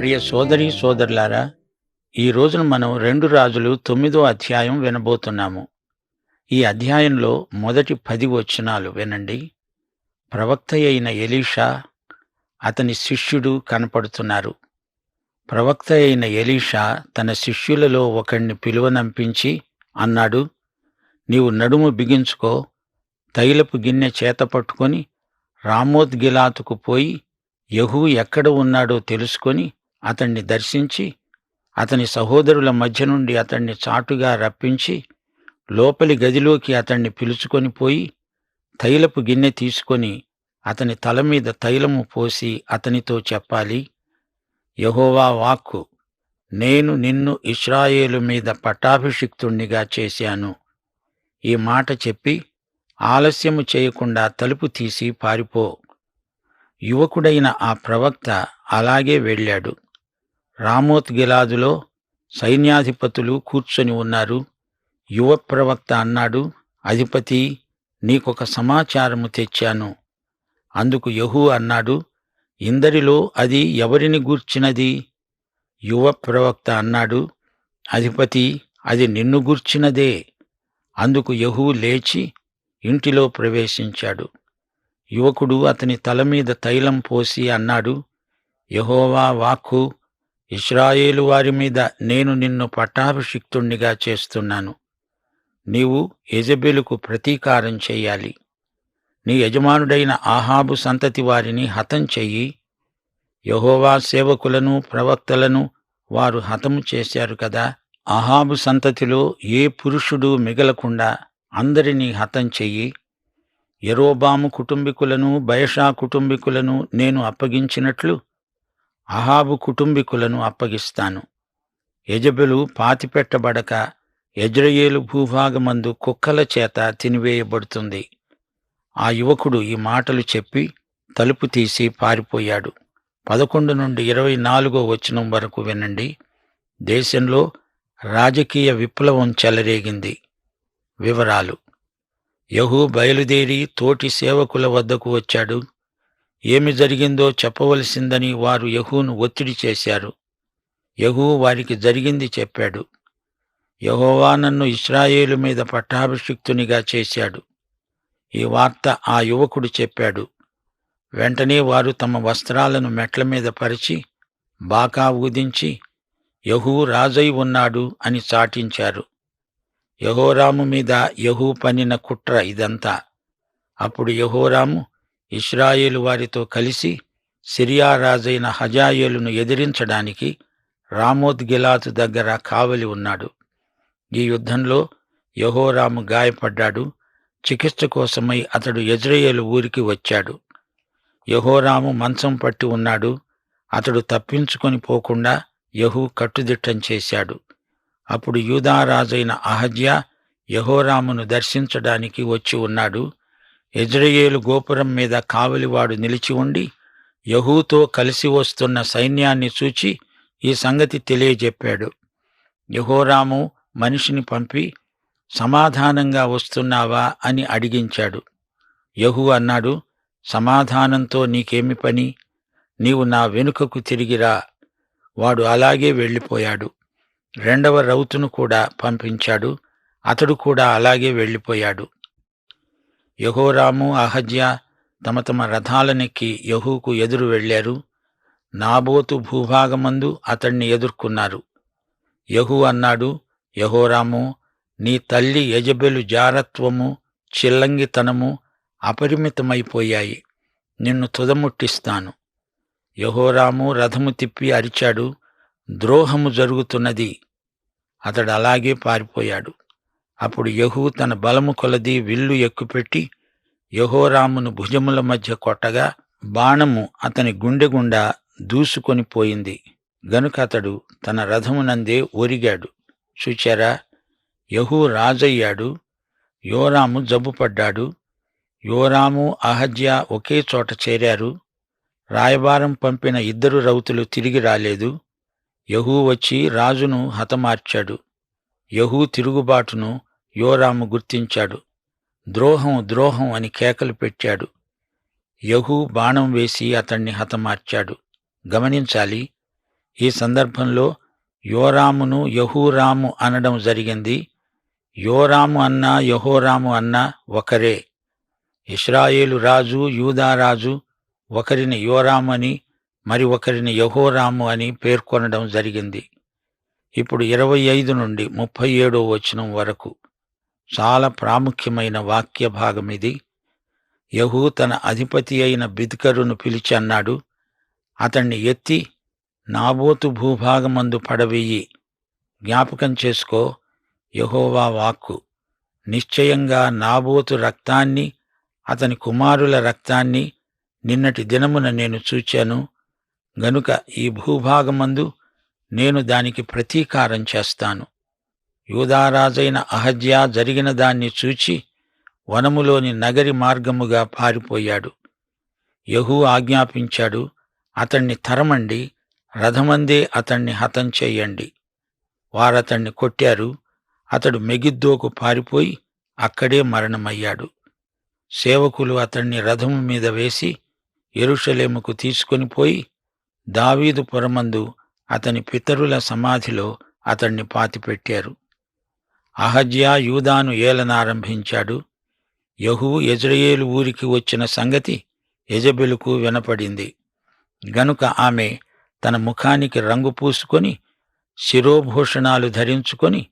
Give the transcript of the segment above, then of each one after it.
ప్రియ సోదరి సోదరులారా ఈ రోజున మనం రెండు రాజులు తొమ్మిదో అధ్యాయం వినబోతున్నాము. ఈ అధ్యాయంలో మొదటి పది వచనాలు వినండి. ప్రవక్త అయిన ఎలీషా అతని శిష్యుడు కనపడుతున్నారు. ప్రవక్త అయిన ఎలీషా తన శిష్యులలో ఒకణ్ణి పిలువనంపించి అన్నాడు నీవు నడుము బిగించుకో తైలపు గిన్నె చేత పట్టుకొని రామోద్గిలాతుకు పోయి యహూ ఎక్కడ ఉన్నాడో తెలుసుకొని అతణ్ణి దర్శించి అతని సహోదరుల మధ్య నుండి అతన్ని చాటుగా రప్పించి లోపలి గదిలోకి అతన్ని పిలుచుకొని పోయి తైలపు గిన్నె తీసుకొని అతని తల మీద తైలము పోసి అతనితో చెప్పాలి యహోవా వాక్కు నేను నిన్ను ఇస్రాయేలు మీద పట్టాభిషిక్తుణ్ణిగా చేశాను. ఈ మాట చెప్పి ఆలస్యము చేయకుండా తలుపు తీసి పారిపో. యువకుడైన ఆ ప్రవక్త అలాగే వెళ్ళాడు. రామోత్ గిలాదులో సైన్యాధిపతులు కూర్చొని ఉన్నారు. యువ ప్రవక్త అన్నాడు అధిపతి నీకొక సమాచారము తెచ్చాను. అందుకు యహూ అన్నాడు ఇందరిలో అది ఎవరిని గూర్చినది? యువ ప్రవక్త అన్నాడు అధిపతి అది నిన్ను గూర్చినదే. అందుకు యహూ లేచి ఇంటిలో ప్రవేశించాడు. యువకుడు అతని తల మీద తైలం పోసి అన్నాడు యహోవా వాక్కు ఇస్రాయేలు వారి మీద నేను నిన్ను పట్టాభిషిక్తుణ్ణిగా చేస్తున్నాను. నీవు యజబెలుకు ప్రతీకారం చెయ్యాలి నీ యజమానుడైన ఆహాబు సంతతి వారిని హతం చెయ్యి. యహోవా సేవకులను ప్రవక్తలను వారు హతము చేశారు కదా. అహాబు సంతతిలో ఏ పురుషుడు మిగలకుండా అందరినీ హతం చెయ్యి. ఎరోబాము కుటుంబీకులను బయషా కుటుంబీకులను నేను అప్పగించినట్లు అహాబు కుటుంబీకులను అప్పగిస్తాను. యజబెలు పాతిపెట్టబడక యజ్రయేలు భూభాగమందు కుక్కల చేత తినివేయబడుతుంది. ఆ యువకుడు ఈ మాటలు చెప్పి తలుపు తీసి పారిపోయాడు. పదకొండు నుండి ఇరవై నాలుగో వచనం వరకు వినండి. దేశంలో రాజకీయ విప్లవం చెలరేగింది. వివరాలు. యహూ బయలుదేరి తోటి సేవకుల వద్దకు వచ్చాడు. ఏమి జరిగిందో చెప్పవలసిందని వారు యహూను ఒత్తిడి చేశారు. యహూ వారికి జరిగింది చెప్పాడు. యహోవా నన్ను ఇస్రాయేలు మీద పట్టాభిషిక్తునిగా చేశాడు. ఈ వార్త ఆ యువకుడు చెప్పాడు. వెంటనే వారు తమ వస్త్రాలను మెట్ల మీద పరిచి బాకా ఊదించి యహూ రాజై ఉన్నాడు అని చాటించారు. యహోరాము మీద యహూ పనిన కుట్ర ఇదంతా. అప్పుడు యహోరాము ఇస్రాయేలు వారితో కలిసి సిరియా రాజైన హజాయేలును ఎదిరించడానికి రామోద్ గిలాతు దగ్గర కావలి ఉన్నాడు. ఈ యుద్ధంలో యహోరాము గాయపడ్డాడు. చికిత్స కోసమై అతడు యజ్రయేలు ఊరికి వచ్చాడు. యహోరాము మంచం పట్టి ఉన్నాడు. అతడు తప్పించుకొని పోకుండా యహూ కట్టుదిట్టం చేశాడు. అప్పుడు యూదారాజైన అహజ్యా యహోరామును దర్శించడానికి వచ్చి ఉన్నాడు. ఎజ్రయేలు గోపురం మీద కావలివాడు నిలిచి ఉండి యహూతో కలిసి వస్తున్న సైన్యాన్ని చూచి ఈ సంగతి తెలియజెప్పాడు. యహోరాము మనిషిని పంపి సమాధానంగా వస్తున్నావా? అని అడిగించాడు. యహూ అన్నాడు సమాధానంతో నీకేమి పని? నీవు నా వెనుకకు తిరిగిరా వాడు అలాగే వెళ్ళిపోయాడు. రెండవ రౌతును కూడా పంపించాడు. అతడు కూడా అలాగే వెళ్ళిపోయాడు. యహోరాము అహజ్యా తమ తమ రథాలనెక్కి యహూకు ఎదురు వెళ్ళారు నాబోతు భూభాగమందు అతణ్ణి ఎదుర్కొన్నారు. యహూ అన్నాడు యహోరాము నీ తల్లి యజబెలు జారత్వము చిల్లంగితనము అపరిమితమైపోయాయి. నిన్ను తుదముట్టిస్తాను. యహోరాము రథము తిప్పి అరిచాడు ద్రోహము జరుగుతున్నది. అతడు అలాగే పారిపోయాడు. అప్పుడు యహూ తన బలము కొలది విల్లు ఎక్కుపెట్టి యహోరామును భుజముల మధ్య కొట్టగా బాణము అతని గుండె గుండా దూసుకొని పోయింది. గనుక అతడు తన రథమునందే ఒరిగాడు. చూచారా? యహూ రాజయ్యాడు. యోరాము జబ్బుపడ్డాడు. యోరాము అహజ్యా ఒకే చోట చేరారు. రాయబారం పంపిన ఇద్దరు రౌతులు తిరిగి రాలేదు. యహూ వచ్చి రాజును హతమార్చాడు. యహూ తిరుగుబాటును యోరాము గుర్తించాడు. ద్రోహం ద్రోహం అని కేకలు పెట్టాడు. యహూ బాణం వేసి అతణ్ణి హతమార్చాడు. గమనించాలి ఈ సందర్భంలో యోరామును యహూరాము అనడం జరిగింది. యోరాము అన్నా యహోరాము అన్నా ఒకరే. ఇస్రాయేలు రాజు యూదారాజు ఒకరిని యోరాము అని మరి ఒకరిని యహోరాము అని పేర్కొనడం జరిగింది. ఇప్పుడు ఇరవై ఐదు నుండి ముప్పై ఏడో వచనం వరకు. చాలా ప్రాముఖ్యమైన వాక్య భాగం ఇది. యహూ తన అధిపతి అయిన బిద్కరును పిలిచి అన్నాడు అతణ్ణి ఎత్తి నాబోతు భూభాగమందు పడవెయ్యి జ్ఞాపకం చేసుకో యహోవా వాక్కు. నిశ్చయంగా నాబోతు రక్తాన్ని అతని కుమారుల రక్తాన్ని నిన్నటి దినమున నేను చూచాను. గనుక ఈ భూభాగమందు నేను దానికి ప్రతీకారం చేస్తాను. యూదారాజైన అహజ్యా జరిగిన దాన్ని చూచి వనములోని నగరి మార్గముగా పారిపోయాడు. యహూ ఆజ్ఞాపించాడు అతణ్ణి తరమండి రథమందే అతణ్ణి హతం చేయండి. వారతణ్ణి కొట్టారు అతడు మెగిద్దోకు పారిపోయి అక్కడే మరణమయ్యాడు. సేవకులు అతణ్ణి రథము మీద వేసి ఎరుషలేముకు తీసుకొని పోయి దావీదు పురమందు అతని పితరుల సమాధిలో అతణ్ణి పాతిపెట్టారు. అహజ్యా యూదాను ఏలనారంభించాడు. యహూ యజ్రయేలు ఊరికి వచ్చిన సంగతి యజబెలుకు వినపడింది. గనుక ఆమె తన ముఖానికి రంగు పూసుకొని శిరోభూషణాలు ధరించుకొని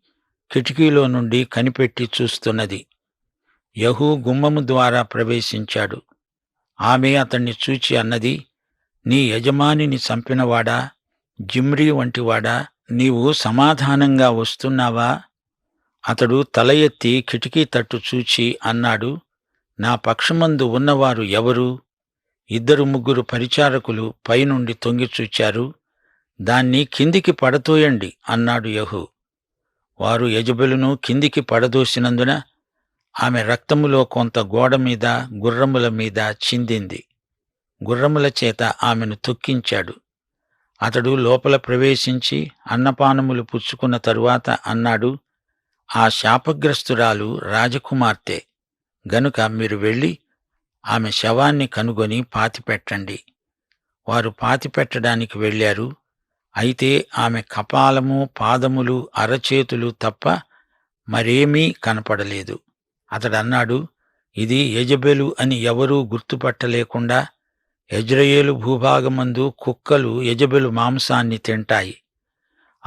కిటికీలో నుండి కనిపెట్టి చూస్తున్నది. యహూ గుమ్మము ద్వారా ప్రవేశించాడు. ఆమె అతణ్ణి చూచి అన్నది నీ యజమానిని చంపినవాడా? జిమ్రీ వంటివాడా? నీవు సమాధానంగా వస్తున్నావా? అతడు తల ఎత్తి కిటికీ తట్టు చూచి అన్నాడు నా పక్షమందు ఉన్నవారు ఎవరు? ఇద్దరు ముగ్గురు పరిచారకులు పైనుండి తొంగి చూచారు దాన్ని కిందికి పడతూయండి అన్నాడు యహు. వారు యజబెలును కిందికి పడదోసినందున ఆమె రక్తములో కొంత గోడ మీద గుర్రముల మీద చిందింది. గుర్రముల చేత ఆమెను తొక్కించాడు. అతడు లోపల ప్రవేశించి అన్నపానములు పుచ్చుకున్న తరువాత అన్నాడు ఆ శాపగ్రస్తురాలు రాజకుమార్తె. గనుక మీరు వెళ్ళి ఆమె శవాన్ని కనుగొని పాతిపెట్టండి వారు పాతిపెట్టడానికి వెళ్ళారు. అయితే ఆమె కపాలము పాదములు అరచేతులు తప్ప మరేమీ కనపడలేదు. అతడన్నాడు ఇది యజబెలు అని ఎవరూ గుర్తుపట్టలేకుండా యజ్రయేలు భూభాగమందు కుక్కలు యజబెలు మాంసాన్ని తింటాయి.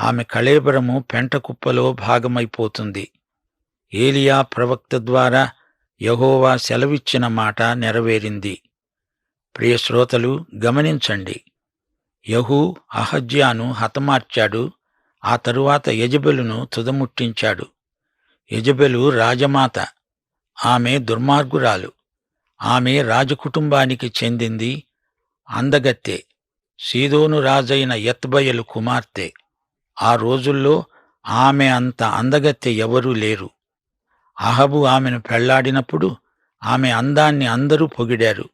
ఆమె కళేబరము పెంట కుప్పలో భాగమైపోతుంది. ఏలియా ప్రవక్త ద్వారా యహోవా సెలవిచ్చిన మాట నెరవేరింది. ప్రియ శ్రోతలు గమనించండి. యహూ అహజ్యాను హతమార్చాడు. ఆ తరువాత యజబెలును తుదముట్టించాడు. యజబెలు రాజమాత. ఆమె దుర్మార్గురాలు. ఆమె రాజకుటుంబానికి చెందింది అందగత్తె. సీదోను రాజైన యత్బయలు కుమార్తె. ఆ రోజుల్లో ఆమె అంత అందగత్తె ఎవరూ లేరు. అహబు ఆమెను పెళ్ళాడినప్పుడు ఆమె అందాన్ని అందరూ పొగిడారు.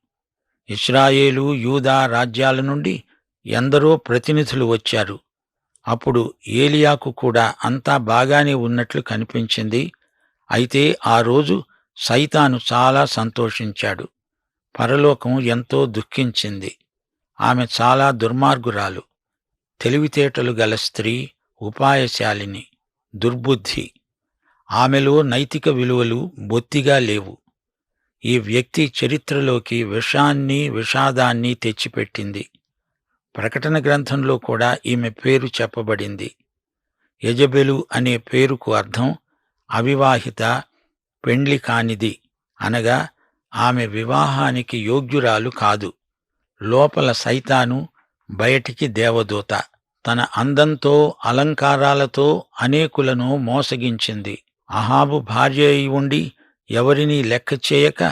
ఇస్రాయేలు యూదా రాజ్యాల నుండి ఎందరో ప్రతినిధులు వచ్చారు. అప్పుడు ఏలియాకు కూడా అంతా బాగానే ఉన్నట్లు కనిపించింది. అయితే ఆ రోజు సైతాను చాలా సంతోషించాడు. పరలోకం ఎంతో దుఃఖించింది. ఆమె చాలా దుర్మార్గురాలు. తెలివితేటలు గల స్త్రీ ఉపాయశాలిని దుర్బుద్ధి. ఆమెలో నైతిక విలువలు బొత్తిగా లేవు. ఈ వ్యక్తి చరిత్రలోకి విషాన్ని విషాదాన్ని తెచ్చిపెట్టింది. ప్రకటన గ్రంథంలో కూడా ఈమె పేరు చెప్పబడింది. యజబెలు అనే పేరుకు అర్థం అవివాహిత పెండ్లి కానిది అనగా ఆమె వివాహానికి యోగ్యురాలు కాదు. లోపల సైతాను బయటికి దేవదూత తన అందంతో అలంకారాలతో అనేకులను మోసగించింది. అహాబు భార్య అయి ఉండి ఎవరినీ లెక్క చేయక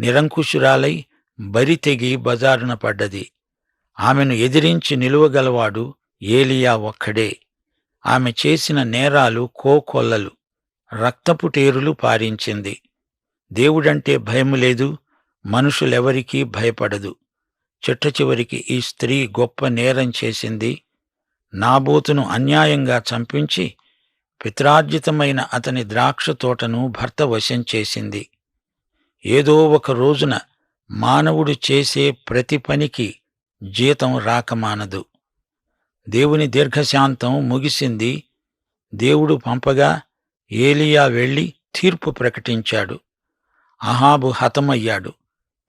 నిరంకుశురాలై బరితెగి బజారున పడ్డది. ఆమెను ఎదిరించి నిలువగలవాడు ఏలియా ఒక్కడే. ఆమె చేసిన నేరాలు కోకొల్లలు రక్తపుటేరులు పారించింది. దేవుడంటే భయము లేదు మనుషులెవరికీ భయపడదు. చిట్ట చివరికి ఈ స్త్రీ గొప్ప నేరం చేసింది. నాబోతును అన్యాయంగా చంపించి పిత్రార్జితమైన అతని ద్రాక్ష తోటను భర్త వశం చేసింది. ఏదో ఒక రోజున మానవుడు చేసే ప్రతి పనికి జీతం రాకమానదు. దేవుని దీర్ఘశాంతం ముగిసింది. దేవుడు పంపగా ఏలియా వెళ్ళి తీర్పు ప్రకటించాడు. అహాబు హతమయ్యాడు.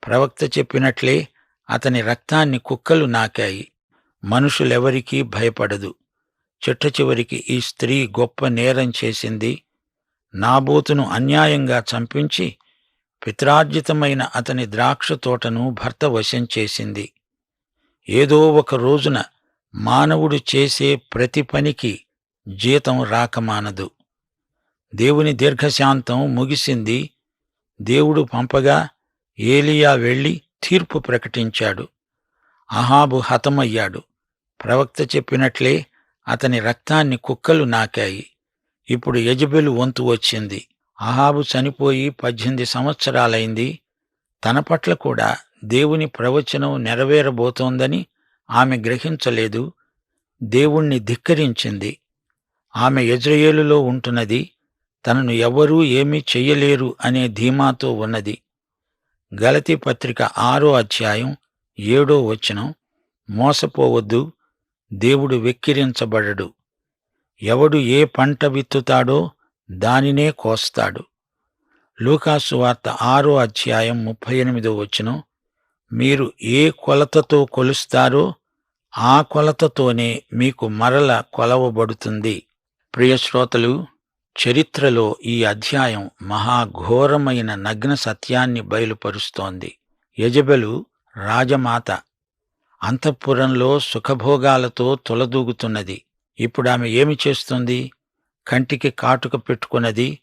ప్రవక్త చెప్పినట్లే అతని రక్తాన్ని కుక్కలు నాకాయి. మనుషులెవరికీ భయపడదు. చిట్ట చివరికి ఈ స్త్రీ గొప్ప నేరం చేసింది. నాబోతును అన్యాయంగా చంపించి పిత్రార్జితమైన అతని ద్రాక్ష తోటను భర్త వశం చేసింది. ఏదో ఒక రోజున మానవుడు చేసే ప్రతి పనికి జీతం రాకమానదు. దేవుని దీర్ఘశాంతం ముగిసింది. దేవుడు పంపగా ఏలియా వెళ్ళి తీర్పు ప్రకటించాడు. అహాబు హతమయ్యాడు. ప్రవక్త చెప్పినట్లే అతని రక్తాన్ని కుక్కలు నాకాయి. ఇప్పుడు యజబెలు వంతు వచ్చింది. అహాబు చనిపోయి పద్దెనిమిది సంవత్సరాలైంది. తన పట్ల కూడా దేవుని ప్రవచనం నెరవేరబోతోందని ఆమె గ్రహించలేదు. దేవుణ్ణి ధిక్కరించింది. ఆమె యజ్రయేలులో ఉంటున్నది. తనను ఎవ్వరూ ఏమీ చెయ్యలేరు అనే ధీమాతో ఉన్నది. గలతి పత్రిక ఆరో అధ్యాయం ఏడో వచనం మోసపోవద్దు దేవుడు వెక్కిరించబడడు. ఎవడు ఏ పంట విత్తుతాడో దానినే కోస్తాడు. లూకాసు వార్త ఆరో అధ్యాయం ముప్పై ఎనిమిదో వచనం మీరు ఏ కొలతతో కొలుస్తారో ఆ కొలతతోనే మీకు మరల కొలవబడుతుంది. ప్రియశ్రోతలు చరిత్రలో ఈ అధ్యాయం మహాఘోరమైన నగ్న సత్యాన్ని బయలుపరుస్తోంది. యజబెలు రాజమాత అంతఃపురంలో సుఖభోగాలతో తొలదూగుతున్నది. ఇప్పుడు ఆమె ఏమి చేస్తుంది? కంటికి కాటుక పెట్టుకున్నది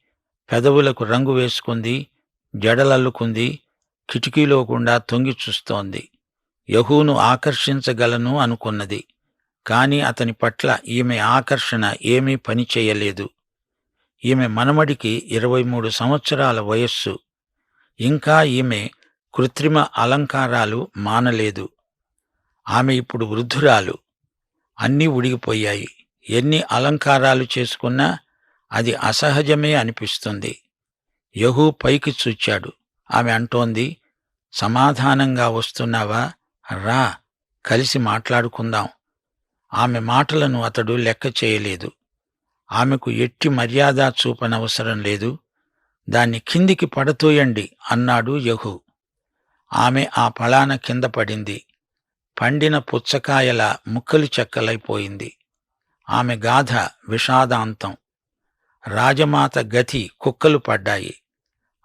పెదవులకు రంగు వేసుకుంది జడలల్లుకుంది కిటికీలో గుండా తొంగి చూస్తోంది. యహూను ఆకర్షించగలను అనుకున్నది. కాని అతని పట్ల ఈమె ఆకర్షణ ఏమీ పనిచేయలేదు ఈమె మనమడికి ఇరవై మూడు సంవత్సరాల వయస్సు. ఇంకా ఈమె కృత్రిమ అలంకారాలు మానలేదు. ఆమె ఇప్పుడు వృద్ధురాలు. అన్నీ ఉడిగిపోయాయి. ఎన్ని అలంకారాలు చేసుకున్నా అది అసహజమే అనిపిస్తుంది. యహూ పైకి చూచాడు. ఆమె అంటోంది సమాధానంగా వస్తున్నావా? రా కలిసి మాట్లాడుకుందాం. ఆమె మాటలను అతడు లెక్క చేయలేదు. ఆమెకు ఎట్టి మర్యాద చూపనవసరం లేదు. దాన్ని కిందికి పడతోయండి అన్నాడు యహు. ఆమె ఆ పళాన కింద పడింది. పండిన పుచ్చకాయల ముక్కలు చెక్కలైపోయింది. ఆమె గాథ విషాదాంతం. రాజమాత గతి కుక్కలు పడ్డాయి.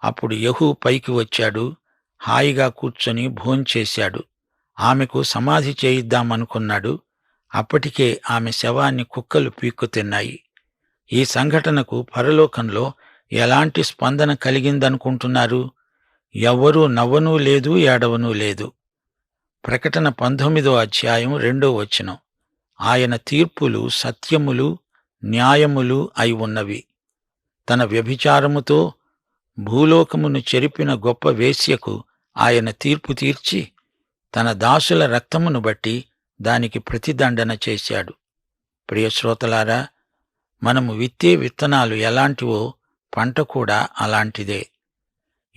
అప్పుడు యహు పైకి వచ్చాడు. హాయిగా కూర్చొని భోంచేశాడు. ఆమెకు సమాధి చేయిద్దామనుకున్నాడు. అప్పటికే ఆమె శవాన్ని కుక్కలు పీక్కు తిన్నాయి ఈ సంఘటనకు పరలోకంలో ఎలాంటి స్పందన కలిగిందనుకుంటున్నారు? ఎవ్వరూ నవ్వనూ లేదు ఏడవనూ లేదు. ప్రకటన పంతొమ్మిదో అధ్యాయం రెండో వచనం. ఆయన తీర్పులు సత్యములు న్యాయములు అయి ఉన్నవి. తన వ్యభిచారముతో భూలోకమును చెరిపిన గొప్ప వేశ్యకు ఆయన తీర్పు తీర్చి తన దాసుల రక్తమును బట్టి దానికి ప్రతిదండన చేశాడు. ప్రియశ్రోతలారా మనము విత్తే విత్తనాలు ఎలాంటివో పంట కూడా అలాంటిదే.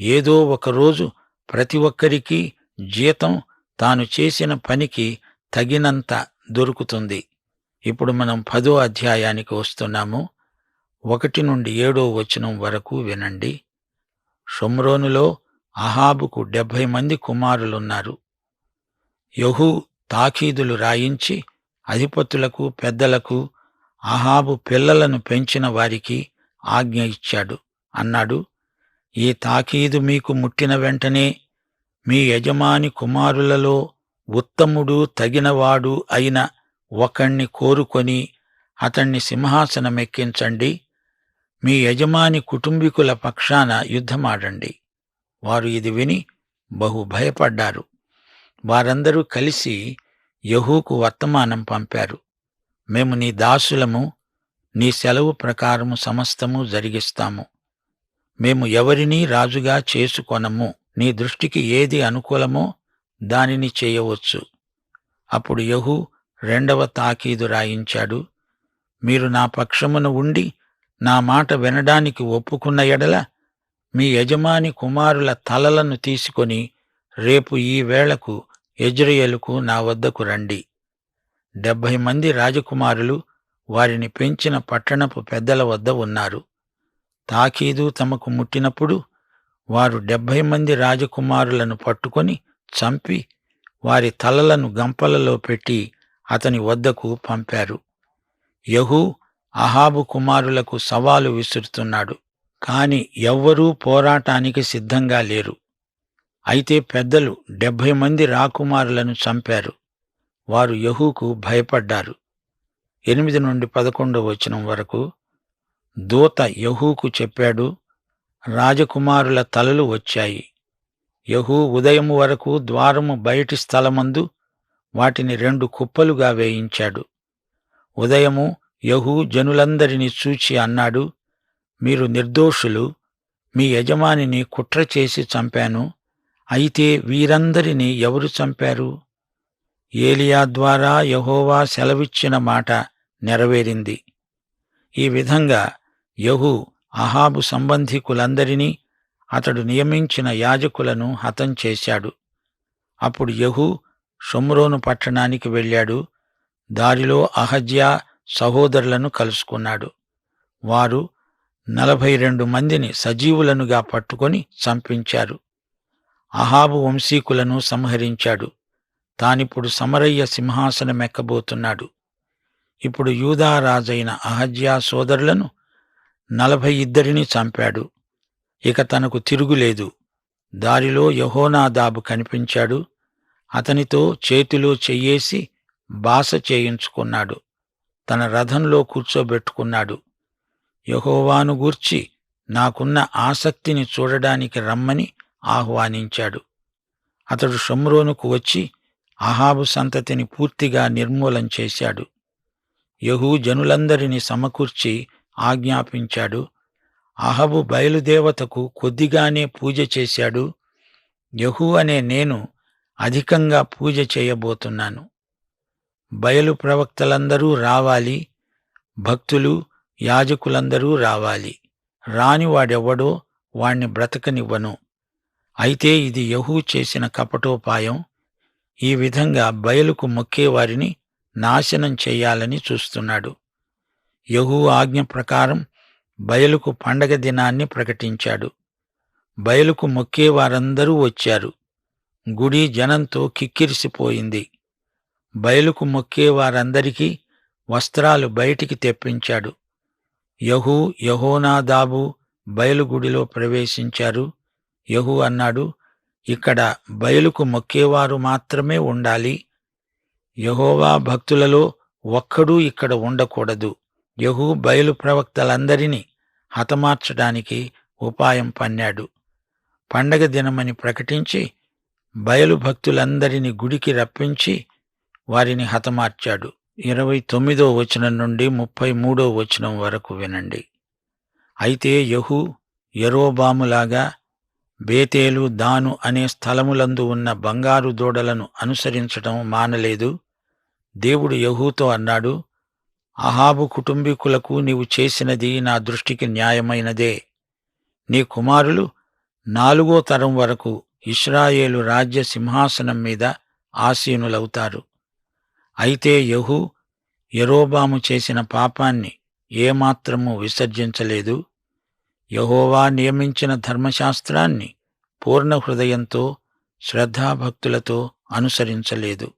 ఏదో ఒకరోజు ప్రతి ఒక్కరికి జీతం తాను చేసిన పనికి తగినంత దొరుకుతుంది. ఇప్పుడు మనం పదో అధ్యాయానికి వస్తున్నాము. ఒకటి నుండి ఏడో వచనం వరకు వినండి. షొమ్రోనులో అహాబుకు డెబ్భై మంది కుమారులున్నారు. యహూ తాఖీదులు రాయించి అధిపతులకు పెద్దలకు అహాబు పిల్లలను పెంచిన వారికి ఆజ్ఞ ఇచ్చాడు. అన్నాడు ఈ తాకీదు మీకు ముట్టిన వెంటనే మీ యజమాని కుమారులలో ఉత్తముడు తగినవాడు అయిన ఒకణ్ణి కోరుకొని అతణ్ణి సింహాసనమెక్కించండి. మీ యజమాని కుటుంబీకుల పక్షాన యుద్ధమాడండి. వారు ఇది విని బహు భయపడ్డారు. వారందరూ కలిసి యహూకు వర్తమానం పంపారు. మేము నీ దాసులము నీ సెలవు ప్రకారము సమస్తము జరిగిస్తాము. మేము ఎవరినీ రాజుగా చేసుకొనము నీ దృష్టికి ఏది అనుకూలమో దానిని చేయవచ్చు. అప్పుడు యహు రెండవ తాకీదు రాయించాడు. మీరు నా పక్షమున ఉండి నా మాట వినడానికి ఒప్పుకున్న ఎడల మీ యజమాని కుమారుల తలలను తీసుకొని రేపు ఈ వేళకు యజ్రయేలుకు నా వద్దకు రండి. డెబ్భై మంది రాజకుమారులు వారిని పెంచిన పట్టణపు పెద్దల వద్ద ఉన్నారు. తాకీదు తమకు ముట్టినప్పుడు వారు డెబ్భై మంది రాజకుమారులను పట్టుకొని చంపి వారి తలలను గంపలలో పెట్టి అతని వద్దకు పంపారు. యహూ అహాబు కుమారులకు సవాలు విసురుతున్నాడు కాని ఎవ్వరూ పోరాటానికి సిద్ధంగా లేరు. అయితే పెద్దలు డెబ్భై మంది రాకుమారులను చంపారు. వారు యహూకు భయపడ్డారు. ఎనిమిది నుండి పదకొండవ వచనం వరకు దూత యహూకు చెప్పాడు రాజకుమారుల తలలు వచ్చాయి. యహూ ఉదయం వరకు ద్వారము బయటి స్థలమందు వాటిని రెండు కుప్పలుగా వేయించాడు. ఉదయము యహూ జనులందరినీ చూచి అన్నాడు మీరు నిర్దోషులు మీ యజమానిని కుట్ర చేసి చంపాను అయితే వీరందరినీ ఎవరు చంపారు? ఏలియా ద్వారా యహోవా సెలవిచ్చిన మాట నెరవేరింది. ఈ విధంగా యహూ అహాబు సంబంధికులందరినీ అతడు నియమించిన యాజకులను హతం చేశాడు. అప్పుడు యహూ షొమ్రోను పట్టణానికి వెళ్ళాడు. దారిలో అహజ్యా సహోదరులను కలుసుకున్నాడు. వారు నలభై రెండు మందిని సజీవులనుగా పట్టుకొని చంపించారు. అహాబు వంశీకులను సంహరించాడు. తానిప్పుడు సమరయ్య సింహాసనమెక్కబోతున్నాడు ఇప్పుడు యూదా రాజైన అహజ్యా సోదరులను నలభై ఇద్దరిని చంపాడు. ఇక తనకు తిరుగులేదు దారిలో యహోనాదాబు కనిపించాడు. అతనితో చేతిలో చెయ్యేసి బాస చేయించుకున్నాడు. తన రథంలో కూర్చోబెట్టుకున్నాడు. యహోవాను గూర్చి నాకున్న ఆసక్తిని చూడడానికి రమ్మని ఆహ్వానించాడు. అతడు షమ్రోనుకు వచ్చి అహాబు సంతతిని పూర్తిగా నిర్మూలం చేశాడు. యహూ జనులందరినీ సమకూర్చి ఆజ్ఞాపించాడు. అహబు బయలుదేవతకు కొద్దిగానే పూజ చేశాడు. యహూ అనే నేను అధికంగా పూజ చేయబోతున్నాను. బయలు ప్రవక్తలందరూ రావాలి. భక్తులు యాజకులందరూ రావాలి. రానివాడెవ్వడో వాణ్ణి బ్రతకనివ్వను. అయితే ఇది యహూ చేసిన కపటోపాయం. ఈ విధంగా బయలుకు మొక్కేవారిని నాశనం చెయ్యాలని చూస్తున్నాడు. యహూ ఆజ్ఞ ప్రకారం బయలుకు పండగ దినాన్ని ప్రకటించాడు. బయలుకు మొక్కేవారందరూ వచ్చారు. గుడి జనంతో కిక్కిరిసిపోయింది. బయలుకు మొక్కేవారందరికీ వస్త్రాలు బయటికి తెప్పించాడు. యహూ యహోనాదాబు బయలుగుడిలో ప్రవేశించారు. యహు అన్నాడు ఇక్కడ బయలుకు మొక్కేవారు మాత్రమే ఉండాలి. యహోవా భక్తులలో ఒక్కడూ ఇక్కడ ఉండకూడదు. యహూ బయలు ప్రవక్తలందరినీ హతమార్చడానికి ఉపాయం పన్నాడు. పండగ దినమని ప్రకటించి బయలు భక్తులందరిని గుడికి రప్పించి వారిని హతమార్చాడు. ఇరవై తొమ్మిదో వచనం నుండి ముప్పై మూడో వచనం వరకు వినండి. అయితే యహు ఎరోబాములాగా బేతేలు దాను అనే స్థలములందు ఉన్న బంగారు దూడలను అనుసరించటం మానలేదు. దేవుడు యహూతో అన్నాడు అహాబు కుటుంబీకులకు నీవు చేసినది నా దృష్టికి న్యాయమైనదే. నీ కుమారులు నాలుగో తరం వరకు ఇస్రాయేలు రాజ్య సింహాసనం మీద ఆసీనులవుతారు. అయితే యహూ యరోబాము చేసిన పాపాన్ని ఏమాత్రము విసర్జించలేదు. యహోవా నియమించిన ధర్మశాస్త్రాన్ని పూర్ణ హృదయంతో శ్రద్ధాభక్తులతో అనుసరించలేదు.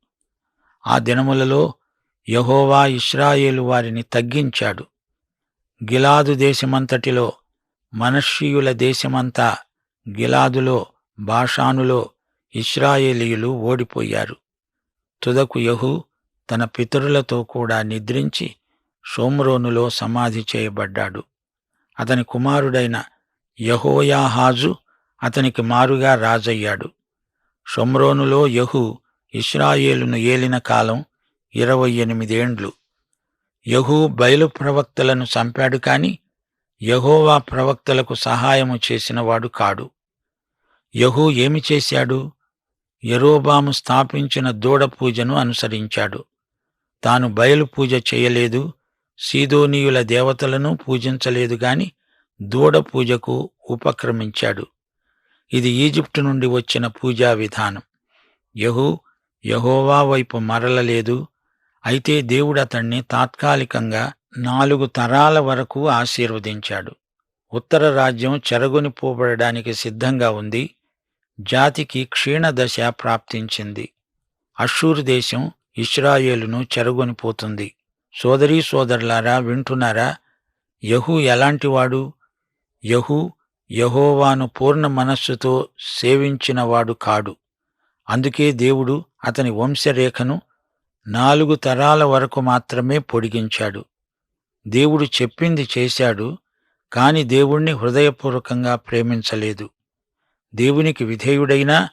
ఆ దినములలో యహోవా ఇస్రాయేలు వారిని తగ్గించాడు. గిలాదు దేశమంతటిలో మనష్షీయుల దేశమంతా గిలాదులో బాషానులో ఇస్రాయేలీయులు ఓడిపోయారు. తుదకు యహు తన పితరులతో కూడా నిద్రించి సోమ్రోనులో సమాధి చేయబడ్డాడు. అతని కుమారుడైన యహోయాహాజు అతనికి మారుగా రాజయ్యాడు. షొమ్రోనులో యహు ఇస్రాయేలును ఏలిన కాలం ఇరవై ఎనిమిదేండ్లు యహూ బయలు ప్రవక్తలను చంపాడు కాని యహోవా ప్రవక్తలకు సహాయము చేసినవాడు కాడు. యహూ ఏమి చేశాడు? యరోబాము స్థాపించిన దూడ పూజను అనుసరించాడు. తాను బయలు పూజ చేయలేదు సీదోనీయుల దేవతలను పూజించలేదు గాని దూడ పూజకు ఉపక్రమించాడు. ఇది ఈజిప్టు నుండి వచ్చిన పూజా విధానం. యహూ యహోవా వైపు మరలలేదు. అయితే దేవుడు అతణ్ణి తాత్కాలికంగా నాలుగు తరాల వరకు ఆశీర్వదించాడు. ఉత్తర రాజ్యం చెరగొని పోబడడానికి సిద్ధంగా ఉంది. జాతికి క్షీణదశ ప్రాప్తించింది. అషూరు దేశం ఇస్రాయేలును చెరగొనిపోతుంది సోదరీ సోదరులారా వింటున్నారా? యహూ ఎలాంటివాడు? యహూ యహోవాను పూర్ణ మనస్సుతో సేవించినవాడు కాడు. అందుకే దేవుడు అతని వంశరేఖను నాలుగు తరాల వరకు మాత్రమే పొడిగించాడు. దేవుడు చెప్పింది చేశాడు కాని దేవుణ్ణి హృదయపూర్వకంగా ప్రేమించలేదు. దేవునికి విధేయుడైనా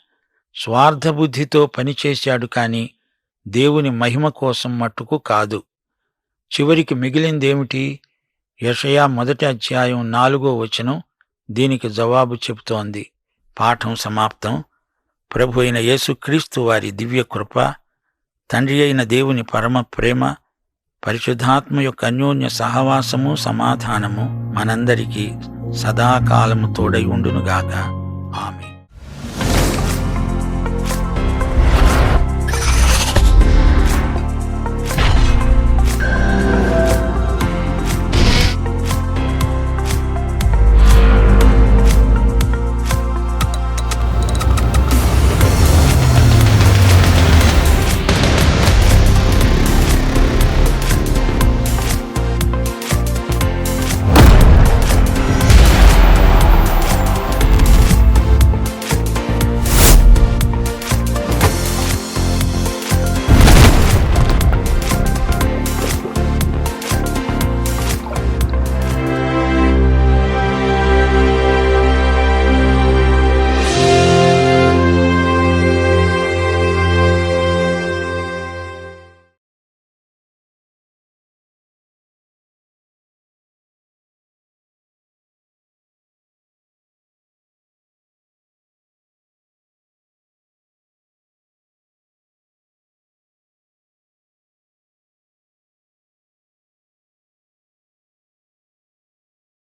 స్వార్థబుద్ధితో పనిచేశాడు కాని దేవుని మహిమ కోసం మట్టుకు కాదు. చివరికి మిగిలిందేమిటి? యషయా మొదటి అధ్యాయం నాలుగో వచనం దీనికి జవాబు చెబుతోంది. పాఠం సమాప్తం. ప్రభు అయిన యేసుక్రీస్తు వారి దివ్య కృప తండ్రి అయిన దేవుని పరమ ప్రేమ పరిశుద్ధాత్మ యొక్క అన్యోన్య సహవాసము సమాధానము మనందరికీ సదాకాలము తోడై ఉండునుగాక.